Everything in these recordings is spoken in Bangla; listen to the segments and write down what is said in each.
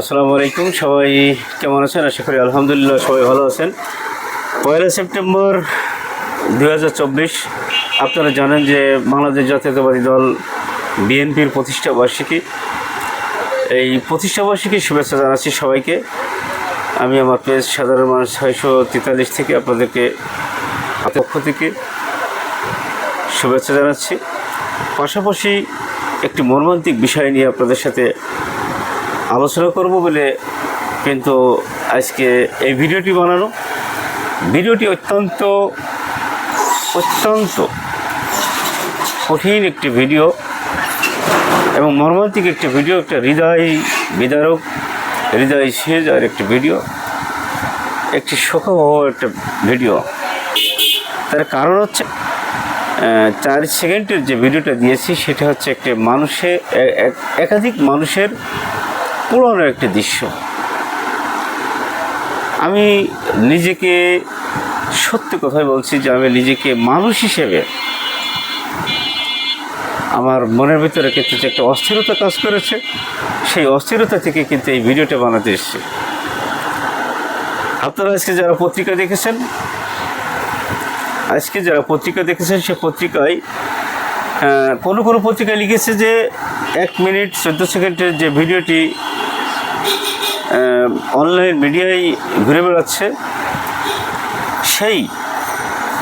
আসসালামু আলাইকুম, সবাই কেমন আছেন? আশা করি আলহামদুলিল্লাহ সবাই ভালো আছেন। পয়লা সেপ্টেম্বর দু হাজার চব্বিশ, আপনারা জানেন যে বাংলাদেশ জাতীয়তাবাদী দল বিএনপির প্রতিষ্ঠা বার্ষিকী। এই প্রতিষ্ঠা বার্ষিকী শুভেচ্ছা জানাচ্ছি সবাইকে। আমি আমার পেজ সাধারণ মানুষ ছয়শো তেতাল্লিশ থেকে আপনাদেরকে পক্ষ থেকে শুভেচ্ছা জানাচ্ছি। পাশাপাশি একটি মর্মান্তিক বিষয় নিয়ে আপনাদের সাথে আলোচনা করব বলে কিন্তু আজকে এই ভিডিওটি বানানো। ভিডিওটি অত্যন্ত অত্যন্ত কঠিন একটি ভিডিও এবং মর্মান্তিক একটি ভিডিও, একটা হৃদয় বিদারক, হৃদয় ছুঁয়ে যাওয়ার একটি ভিডিও, একটি শোকবহ একটা ভিডিও। তার কারণ হচ্ছে চার সেকেন্ডের যে ভিডিওটা দিয়েছি, সেটা হচ্ছে একটি মানুষের এক- একাধিক মানুষের পুরনো একটি দৃশ্য। আমি নিজেকে সত্যি কথাই বলছি যে আমি নিজেকে মানুষ হিসেবে আমার মনের ভিতরে কিন্তু যে একটা অস্থিরতা কাজ করেছে, সেই অস্থিরতা থেকে কিন্তু এই ভিডিওটা বানাতে এসেছি। আপনারা আজকে যারা পত্রিকা দেখেছেন, আজকে যারা পত্রিকা দেখেছেন, সে পত্রিকায় কোনো কোনো পত্রিকায় লিখেছে যে এক মিনিট চোদ্দ সেকেন্ডের যে ভিডিওটি অনলাইন মিডিয়ায় ঘুরে বেড়াচ্ছে। সেই,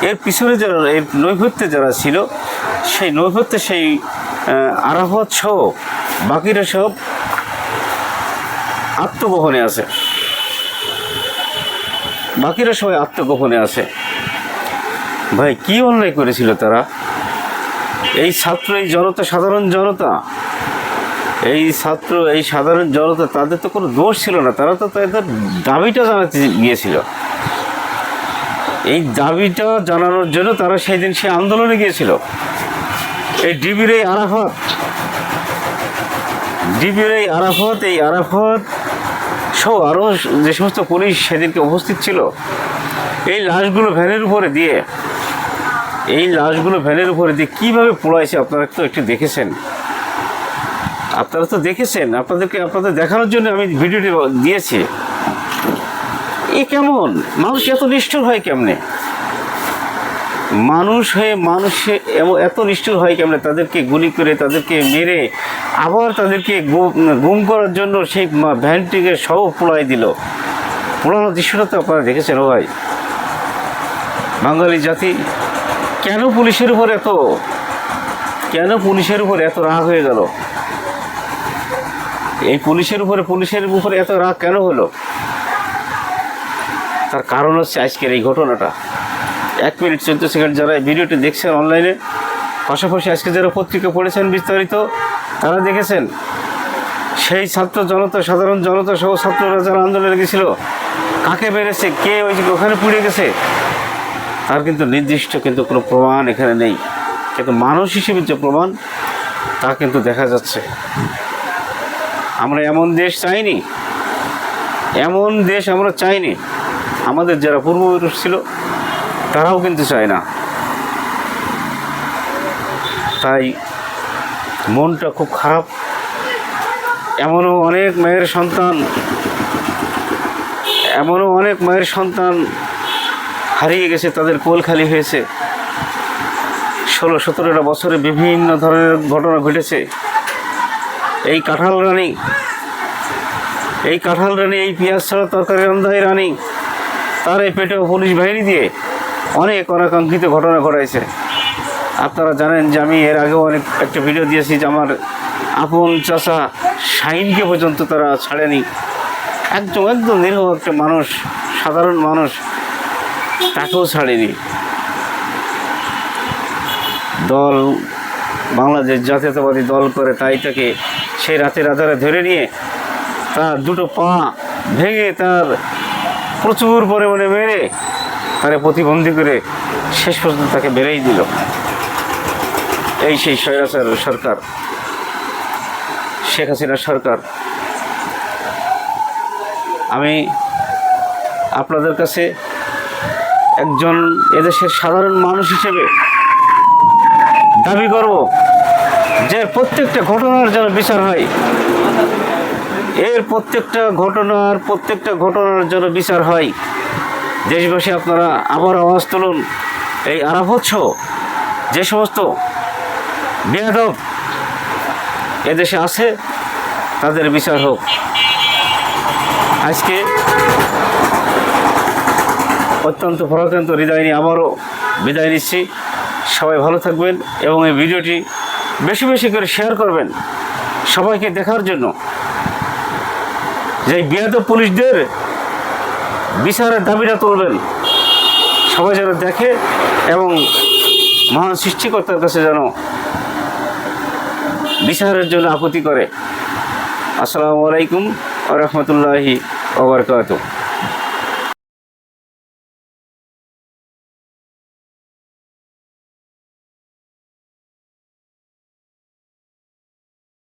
এর পিছনে যারা, এর নৈভত্যে যারা ছিল, সেই নৈভত্যে সেই আরাফত সহ, বাকিরা সব আত্মগোপনে আছে। বাকিরা সবাই আত্মগোপনে আছে। ভাই, কি অন্যায় করেছিল তারা? এই ছাত্র, এই জনতা, সাধারণ জনতা এই ছাত্র, এই সাধারণ জনতা, তাদের তো কোনো দোষ ছিল না, তারা তো তাদের দাবিটা জানাতে গিয়েছিল। এই দাবিটা জানানোর জন্য তারা সেই দিন সে আন্দোলনে গিয়েছিল। এই ডিবির এই আরাফত, ডিবির এই আরাফত এই আরাফত সহ আরও যে সমস্ত পুলিশ সেদিনকে উপস্থিত ছিল, এই লাশগুলো ভ্যানের উপরে দিয়ে, এই লাশগুলো ভ্যানের উপরে দিয়ে কীভাবে পোড়াইছে, আপনারা তো একটু দেখেছেন। আপনারা তো দেখেছেন, আপনাদেরকে আপনাদের দেখানোর জন্য আমি ভিডিওটি দিয়েছি। এ কেমন? মানুষ এত নিষ্ঠুর হয় কেমনে? মানুষ হয়ে মানুষে এত নিষ্ঠুর হয় কেমনে? তাদেরকে গুলি করে, তাদেরকে মেরে আবার তাদেরকে গুম করার জন্য সেই ভ্যানটিকে সহ পোড়াই দিল। পোড়ানোর দৃশ্যটা তো আপনারা দেখেছেন ভাই। বাঙালি জাতি, কেন পুলিশের উপর এত, কেন পুলিশের উপর এত রাগ হয়ে গেল? এই পুলিশের উপরে পুলিশের উপরে এত রাগ কেন হলো? তার কারণ হচ্ছে আজকের এই ঘটনাটা। এক মিনিট চোদ্দ সেকেন্ড যারা ভিডিওটি দেখছেন অনলাইনে, পাশাপাশি আজকে যারা পত্রিকা পড়েছেন বিস্তারিত, তারা দেখেছেন, সেই ছাত্র জনতা, সাধারণ জনতা সহ ছাত্ররা যারা আন্দোলনে গেছিল, কাকে বেড়েছে কে ওই ওখানে পুড়ে গেছে, তার কিন্তু নির্দিষ্ট কিন্তু কোনো প্রমাণ এখানে নেই। কিন্তু মানুষ হিসেবে যে প্রমাণ, তা কিন্তু দেখা যাচ্ছে। আমরা এমন দেশ চাইনি। এমন দেশ আমরা চাইনি। আমাদের যারা পূর্বপুরুষ ছিল, তারাও কিন্তু চায় না। তাই মনটা খুব খারাপ। এমনও অনেক মায়ের সন্তান, এমনও অনেক মায়ের সন্তান হারিয়ে গেছে, তাদের কোল খালি হয়েছে। ষোলো সতেরোটা বছরে বিভিন্ন ধরনের ঘটনা ঘটেছে। এই কাঁঠাল রানী। এই কাঁঠাল রানী, এই পেঁয়াজ ছাড়া তরকারি রন্ধাই রানী। তার এই পেটেও পুলিশ বাহিনী দিয়ে অনেক অনাকাঙ্ক্ষিত ঘটনা ঘটাইছে। আপনারা জানেন যে আমি এর আগেও অনেক একটা ভিডিও দিয়েছি যে আমার আপন চাষা শাহিনকে পর্যন্ত তারা ছাড়েনি। একদম একদম নিরীহ একটা মানুষ, সাধারণ মানুষ, তাকেও ছাড়েনি। দল বাংলাদেশ জাতীয়তাবাদী দল করে তাই তাকে সেই রাতের আধারে ধরে নিয়ে তার দুটো পা ভেঙে তার প্রচুর পরিমাণে মেরে তারে প্রতিবন্ধী করে শেষ পর্যন্ত তাকে বেড়েই দিল। এই সেই স্বৈরাচার সরকার, শেখ হাসিনা সরকার। আমি আপনাদের কাছে একজন এদেশের সাধারণ মানুষ হিসেবে দাবি করব যে প্রত্যেকটা ঘটনার যেন বিচার হয়। এর প্রত্যেকটা ঘটনার প্রত্যেকটা ঘটনার জন্য বিচার হয়। দেশবাসী আপনারা আবার আওয়াজ তুলুন। এই আরাফৎস যে সমস্ত বেয়াদব এদেশে আছে, তাদের বিচার হোক। আজকে অত্যন্ত পরাক্রান্ত হৃদয় নিয়ে আবারও বিদায় নিচ্ছি। সবাই ভালো থাকবেন এবং এই ভিডিওটি বেশি বেশি করে শেয়ার করবেন। সবাইকে দেখার জন্য। যে বিয়াদ পুলিশদের বিচারের দাবিটা তুলবেন, সবাই যেন দেখে এবং মহান সৃষ্টিকর্তার কাছে যেন বিচারের জন্য আপত্তি করে। আসসালামু আলাইকুম রহমতুল্লাহি ওবরকাত